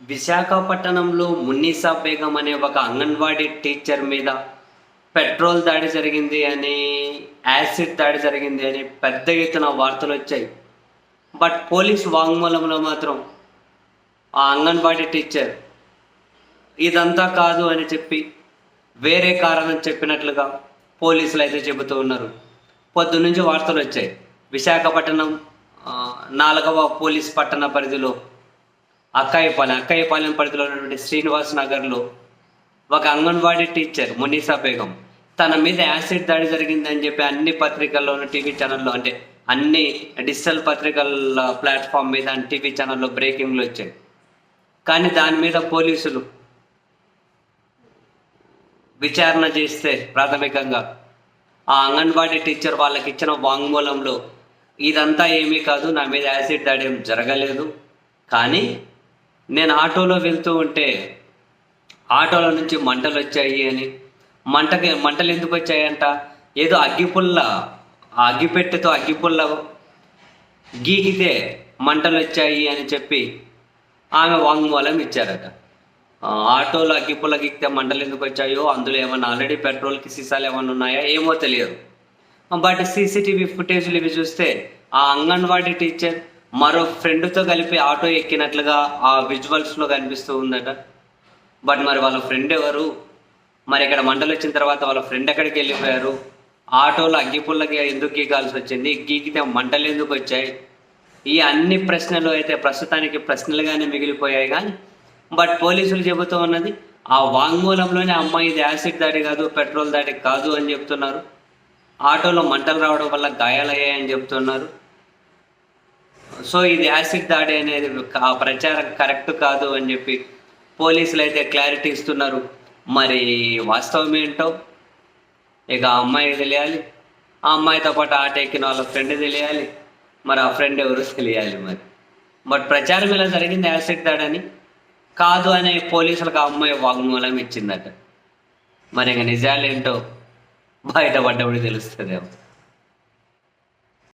విశాఖపట్నంలో మున్నీసా బేగం అనే ఒక అంగన్వాడీ టీచర్ మీద పెట్రోల్ దాడి జరిగింది అని యాసిడ్ దాడి జరిగింది అని పెద్ద ఎత్తున వార్తలు వచ్చాయి. బట్ పోలీస్ వాంగ్మూలంలో మాత్రం ఆ అంగన్వాడీ టీచర్ ఇదంతా కాదు అని చెప్పి వేరే కారణం చెప్పినట్లుగా పోలీసులు అయితే చెబుతూ ఉన్నారు. పొద్దు నుంచి వార్తలు వచ్చాయి. విశాఖపట్నం నాలుగవ పోలీస్ పట్టణ పరిధిలో అక్కాయపాలెం అక్కాయపాలెం పరిధిలో ఉన్నటువంటి శ్రీనివాస్ నగర్లో ఒక అంగన్వాడీ టీచర్ మునీసా బేగం తన మీద యాసిడ్ దాడి జరిగిందని చెప్పి అన్ని పత్రికల్లోనూ టీవీ ఛానల్లో అంటే అన్ని డిజిటల్ పత్రికల ప్లాట్ఫామ్ మీద టీవీ ఛానల్లో బ్రేకింగ్లు వచ్చాయి. కానీ దాని మీద పోలీసులు విచారణ చేస్తే ప్రాథమికంగా ఆ అంగన్వాడీ టీచర్ వాళ్ళకి ఇచ్చిన వాంగ్మూలంలో ఇదంతా ఏమీ కాదు నా మీద యాసిడ్ దాడి ఏం జరగలేదు. కానీ నేను ఆటోలో వెళ్తూ ఉంటే ఆటోలో నుంచి మంటలు వచ్చాయి అని. మంటకి మంటలు ఎందుకు వచ్చాయంట? ఏదో అగ్గిపుల్ల ఆ అగ్గిపెట్టెతో అగ్గిపుల్ల గీకితే మంటలు వచ్చాయి అని చెప్పి ఆమె వాంగ్మూలం ఇచ్చారట. ఆటోలో అగ్గిపుల్ల గీకితే మంటలు ఎందుకు వచ్చాయో అందులో ఏమన్నా ఆల్రెడీ పెట్రోల్కి సీసాలు ఏమైనా ఉన్నాయా ఏమో తెలియదు. బట్ సీసీటీవీ ఫుటేజ్లు ఇవి చూస్తే ఆ అంగన్వాడీ టీచర్ మరో ఫ్రెండ్తో కలిపి ఆటో ఎక్కినట్లుగా ఆ విజువల్స్లో కనిపిస్తూ ఉందట. బట్ మరి వాళ్ళ ఫ్రెండ్ ఎవరు? మరి ఇక్కడ మంటలు వచ్చిన తర్వాత వాళ్ళ ఫ్రెండ్ ఎక్కడికి వెళ్ళిపోయారు? ఆటోలో అగ్గిపుల్లకి ఎందుకు గీకాల్సి వచ్చింది? గీకితే మంటలు ఎందుకు వచ్చాయి? ఈ అన్ని ప్రశ్నలు అయితే ప్రస్తుతానికి ప్రశ్నలుగానే మిగిలిపోయాయి కానీ బట్ పోలీసులు చెబుతూ ఉన్నది ఆ వాంగ్మూలంలోనే అమ్మాయి ఇది యాసిడ్ దాడి కాదు పెట్రోల్ దాడి కాదు అని చెప్తున్నారు. ఆటోలో మంటలు రావడం వల్ల గాయాలయ్యాయని చెప్తున్నారు. సో ఇది యాసిడ్ దాడి అనేది ఆ ప్రచారం కరెక్ట్ కాదు అని చెప్పి పోలీసులు అయితే క్లారిటీ ఇస్తున్నారు. మరి వాస్తవం ఏంటో? ఇక ఆ అమ్మాయి తెలియాలి. ఆ అమ్మాయితో పాటు ఆట ఎక్కిన వాళ్ళ ఫ్రెండ్ తెలియాలి. మరి ఆ ఫ్రెండ్ ఎవరు తెలియాలి మరి. బట్ ప్రచారం ఇలా జరిగింది యాసిడ్ దాడని కాదు అనే పోలీసులకు ఆ అమ్మాయి వాగ్మూలం ఇచ్చిందట. మరి ఇంక నిజాలు ఏంటో బయటపడ్డప్పుడు తెలుస్తుందేమో.